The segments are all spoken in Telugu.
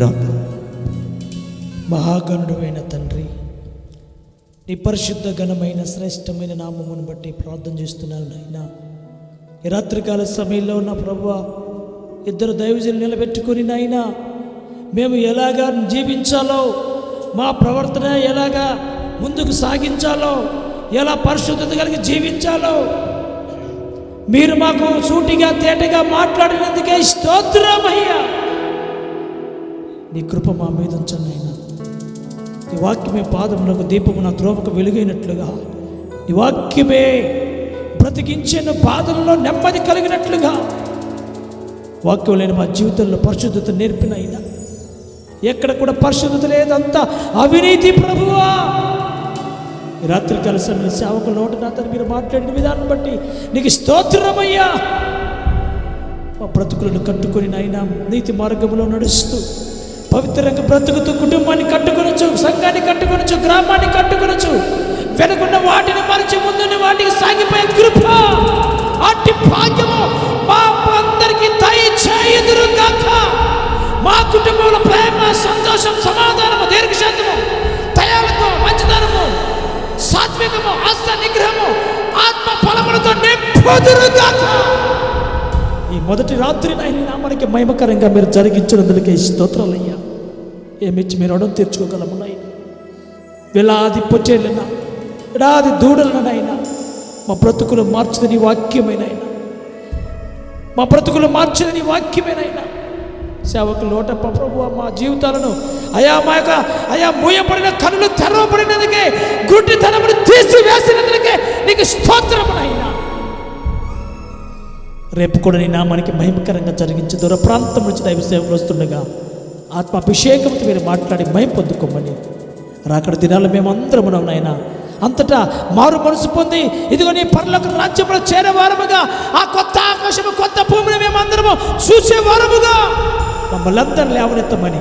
ప్రార్థన మహాగణుడైన తండ్రి నీ పరిశుద్ధ ఘనమైన శ్రేష్టమైన నామమును బట్టి ప్రార్థన చేస్తున్నాను నాయన. ఈ రాత్రికాల సమయంలో ఉన్న ప్రభు ఇద్దరు దైవజులు నిలబెట్టుకుని నాయన మేము ఎలాగా జీవించాలో మా ప్రవర్తన ఎలాగా ముందుకు సాగించాలో ఎలా పరిశుద్ధత కలిగి జీవించాలో మీరు మాకు సూటిగా తేటగా మాట్లాడినందుకే స్తోత్రమయ్యా. నీ కృప మా మీద ఉంచండి నీ వాక్యమే పాదములకు దీపము నా త్రోవకు వెలుగైనట్లుగా. నీ వాక్యమే బ్రతికించిన పాదంలో నెమ్మది కలిగినట్లుగా. వాక్యం లేని మా జీవితంలో పరిశుద్ధత నేర్పిన అయినా ఎక్కడ కూడా పరిశుద్ధత లేదంతా అవినీతి ప్రభువా. రాత్రి కలిసి సేవకు నోట నాతో మీరు మాట్లాడిన విధానం బట్టి నీకు స్తోత్రమయ్యా. మా బ్రతుకులను కట్టుకొని నాయన నీతి మార్గంలో నడుస్తూ పవిత్రంగా బ్రతుకుతూ కుటుంబాన్ని కట్టుకొనొచ్చు సంఘాన్ని కట్టుకొనొచ్చు గ్రామాన్ని కట్టుకొనొచ్చు. వెనుకున్న వాటిని మరిచి ముందున్న వాటికి సాగిపోయే కృప అట్టి భాగ్యము మా అందరికి దయచేయుదురు కాక మా కుటుంబంలో ప్రేమ సంతోషం సమాధానము దీర్ఘశాంతము దయాలతో మంచితనము సాత్వికము ఆస్థ నిగ్రహము ఆత్మ ఫలములతో నింపుదురు కాక ఈ మొదటి రాత్రి నాయన మనకి మహిమకరంగా మీరు జరిగించినందుకే స్తోత్రాలయ్యా. ఏమిచ్చి మీరు అడుగు తీర్చుకోగలము నాయన? వేలాది పొచ్చేళ్ళన ఎడాది దూడలనైనా మా బ్రతుకులు మార్చదని వాక్యమైన మా బ్రతుకులు మార్చదని వాక్యమేనైనా సేవకు లోట ప్రభు మా జీవితాలను అయా మా యొక్క అయా మూయబడిన కనులు తెరవబడినందుకే గుడ్డితనమును తీసివేసినందుకే నీకు స్తోత్రమునైనా రేపు కూడా నీ నామానికి మహిమకరంగా జరిగించి దూర ప్రాంతం నుంచి దైవ సేవకులు వస్తుండగా ఆత్మాభిషేకంతో మీరు మాట్లాడి మహిమ పొందుకోమని. రాకడ దినాల్లో మేమందరం ఉన్నాం నాయన. అంతటా మారు మనసు పొంది ఇదిగో నీ పనులకు రాజ్యంలో చేరేవారముగా ఆ కొత్త ఆకాశము కొత్త భూమిని మేమందరము చూసేవారముగా. మమ్మల్ని అందరూ లేవనెత్తమని.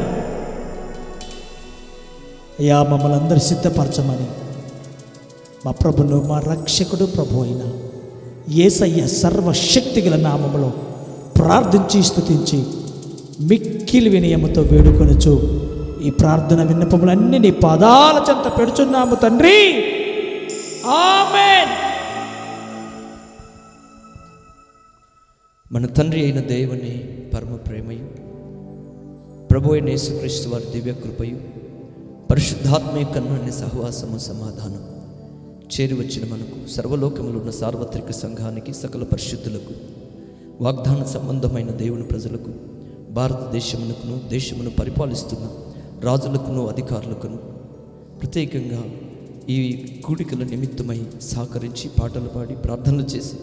అయ్యా మమ్మల్ని అందరూ సిద్ధపరచమని. మా ప్రభును మా రక్షకుడు ప్రభు అయిన ఏసయ్య సర్వశక్తి గల నామములో ప్రార్థించి స్థుతించి మిక్కిలి వినయముతో వేడుకొనొచ్చు ఈ ప్రార్థన విన్నపములన్నీ నీ పాదాల చెంత పెడుచున్నాము తండ్రి. మన తండ్రి అయిన దేవుని పరమ ప్రేమయు ప్రభు అయిన యేసుక్రీస్తు వారి దివ్య కృపయు పరిశుద్ధాత్మీయ కన్నుని సహవాసము సమాధానం చేరి వచ్చిన మనకు సర్వలోకములు ఉన్న సార్వత్రిక సంఘానికి సకల పరిశుద్ధులకు వాగ్దాన సంబంధమైన దేవుని ప్రజలకు భారతదేశమునకును దేశమును పరిపాలిస్తున్న రాజులకును అధికారులకును ప్రత్యేకంగా ఈ కూడికల నిమిత్తమై సహకరించి పాటలు పాడి ప్రార్థనలు చేసి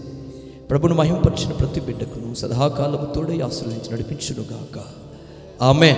ప్రభును మహింపరిచిన ప్రతి బిడ్డకును సదాకాలముతోడే ఆశ్రయించి నడిపించునుగాక. ఆమె